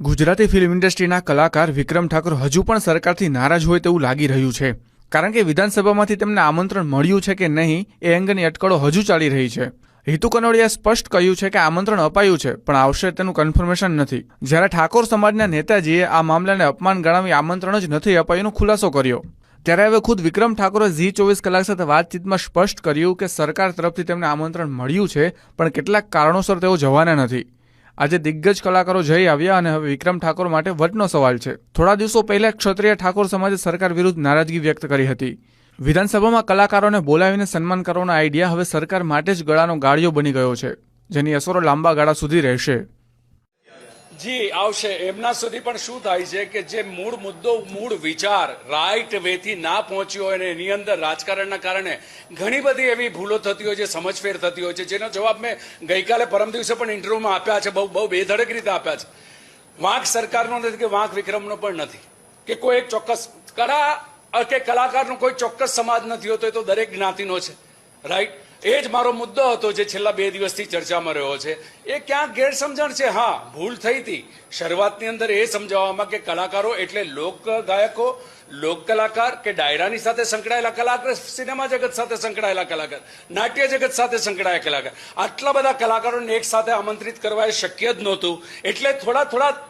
Gujarati film ઇન્ડસ્ટ્રીના કલાકાર વિક્રમ ઠાકોર હજુ પણ સરકારથી નારાજ હોય તેવું લાગી રહ્યું છે. કારણ કે વિધાનસભામાંથી તેમને આમંત્રણ મળ્યું છે કે નહીં, એ અંગેની અટકળો હજુ ચાલી રહી છે. હિતુ કનોડિયાએ સ્પષ્ટ કહ્યું છે કે આમંત્રણ અપાયું છે, પણ આવશે તેનું કન્ફર્મેશન નથી. જ્યારે ઠાકોર સમાજના નેતાજીએ આ મામલાને અપમાન ગણાવી આમંત્રણ જ નથી અપાયુંનો ખુલાસો કર્યો. ત્યારે હવે ખુદ વિક્રમ ઠાકોરે ઝી ચોવીસ કલાક સાથે વાતચીતમાં સ્પષ્ટ કર્યું કે સરકાર તરફથી તેમને આમંત્રણ મળ્યું છે, પણ કેટલાક કારણોસર તેઓ જવાના નથી. આજે દિગ્ગજ કલાકારો જઈ આવ્યા અને હવે વિક્રમ ઠાકોર માટે વટનો સવાલ છે. થોડા દિવસો પહેલા ક્ષત્રિય ઠાકોર સમાજે સરકાર વિરુદ્ધ નારાજગી વ્યક્ત કરી હતી. વિધાનસભામાં કલાકારોને બોલાવીને સન્માન કરવાનો આઈડિયા હવે સરકાર માટે જ ગળાનો ગાળિયો બની ગયો છે, જેની અસરો લાંબા ગાળા સુધી રહેશે. જી, આવશે. એમના સુધી પણ શું થાય છે કે જે મૂળ મુદ્દો, મૂળ વિચાર રાઈટ વેથી ના પહોંચ્યો હોય અને એની અંદર રાજકારણના કારણે ઘણી બધી એવી ભૂલો થતી હોય છે, સમજફેર થતી હોય છે, જેનો જવાબ મેં ગઈકાલે પરમ દિવસે પણ ઇન્ટરવ્યુમાં આપ્યા છે, બહુ બહુ બેધડક રીતે આપ્યા છે. વાંક સરકારનો નથી કે વાંક વિક્રમનો પણ નથી. કે કોઈ એક ચોક્કસ કલા, કે કલાકારનો કોઈ ચોક્કસ સમાજ નથી હોતો, એ તો દરેક જ્ઞાતિનો છે. રાઈટ એ જ મારો મુદ્દો હતો જે છેલ્લા બે દિવસથી ચર્ચામાં રહ્યો છે. એ ક્યાંક ગેરસમજણ છે. હા, ભૂલ થઈ હતી. શરૂઆતની અંદર એ સમજાવવામાં કે કલાકારો એટલે લોક ગાયકો, લોક કલાકાર કે ડાયરાની સાથે સંકળાયેલા કલાકાર, સિનેમા જગત સાથે સંકળાયેલા કલાકાર, નાટ્ય જગત સાથે સંકળાયેલા કલાકાર. આટલા બધા કલાકારોને એક સાથે આમંત્રિત કરવા એ શક્ય જ નહોતું. એટલે થોડા થોડા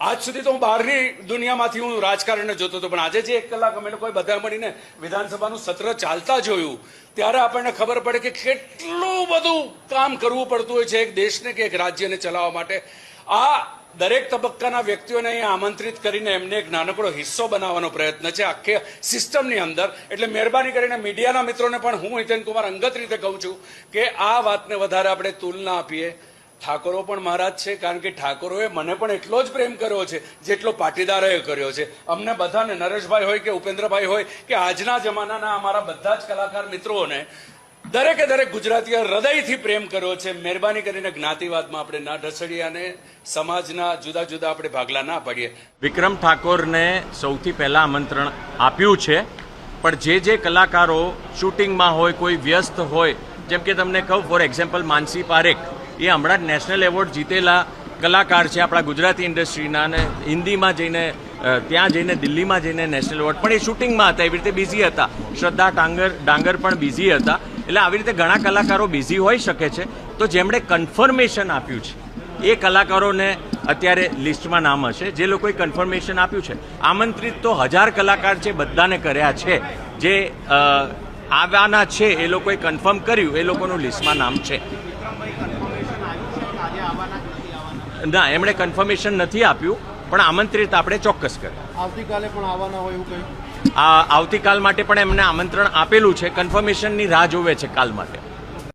આજ સુધી તો હું બહારની દુનિયામાંથી હું રાજકારણને જોતો હતો, પણ આજે જે એક કલાક અમે લોકોએ બધા મળીને વિધાનસભાનું સત્ર ચાલતા જોયું, ત્યારે આપણને ખબર પડે કે કેટલું બધું કામ કરવું પડતું હોય છે એક દેશને કે એક રાજ્યને ચલાવવા માટે. આ દરેક તબક્કાના વ્યક્તિઓને અહીંયા આમંત્રિત કરીને એમને એક નાનકડો હિસ્સો બનાવવાનો પ્રયત્ન છે આખે સિસ્ટમની અંદર. એટલે મહેરબાની કરીને મીડિયાના મિત્રોને પણ હું હિતેન કુમાર અંગત રીતે કહું છું કે આ વાતને વધારે આપણે તુલના આપીએ. ઠાકોરો પણ મહારાજ છે, કારણ કે ઠાકોરોએ મને પણ એટલો જ પ્રેમ કર્યો છે, જેટલો પાટીદારોએ કર્યો છે. અમને બધાને નરેશભાઈ હોય કે ઉપેન્દ્રભાઈ હોય કે આજના જમાનાના અમારા બધા જ કલાકાર મિત્રોને દરેકે દરેક ગુજરાતીઓ હૃદયથી પ્રેમ કર્યો છે. મહેરબાની કરીને જ્ઞાતિવાદમાં આપણે ના ઢસડીએ અને સમાજના જુદા જુદા આપણે ભાગલા ના પાડીએ. વિક્રમ ઠાકોરને સૌથી પહેલા આમંત્રણ આપ્યું છે, પણ જે જે કલાકારો શૂટિંગમાં હોય, કોઈ વ્યસ્ત હોય, જેમ કે તમને કહું, ફોર એક્ઝામ્પલ માનસી પારેખ. એ હમણાં જ નેશનલ એવોર્ડ જીતેલા કલાકાર છે આપણા ગુજરાતી ઇન્ડસ્ટ્રીના અને હિન્દીમાં જઈને ત્યાં જઈને, દિલ્હીમાં જઈને નેશનલ એવોર્ડ. પણ એ શૂટિંગમાં હતા, એવી રીતે બિઝી હતા. શ્રદ્ધા ડાંગર ડાંગર પણ બિઝી હતા. એટલે આવી રીતે ઘણા કલાકારો બિઝી હોઈ શકે છે. તો જેમણે કન્ફર્મેશન આપ્યું છે, એ કલાકારોને અત્યારે લિસ્ટમાં નામ હશે. જે લોકોએ કન્ફર્મેશન આપ્યું છે, આમંત્રિત તો હજાર કલાકાર છે, બધાને કર્યા છે. જે આવવાના છે, એ લોકોએ કન્ફર્મ કર્યું, એ લોકોનું લિસ્ટમાં નામ છે. ના એમણે કન્ફર્મેશન નથી આપ્યું પણ આમંત્રિત આપણે ચોક્કસ કર્યા આવતીકાલે પણ આવવાના હોય એવું કંઈ આ આવતીકાલ માટે પણ એમને આમંત્રણ આપેલું છે. કન્ફર્મેશનની રાહ જોવે છે કાલ માટે.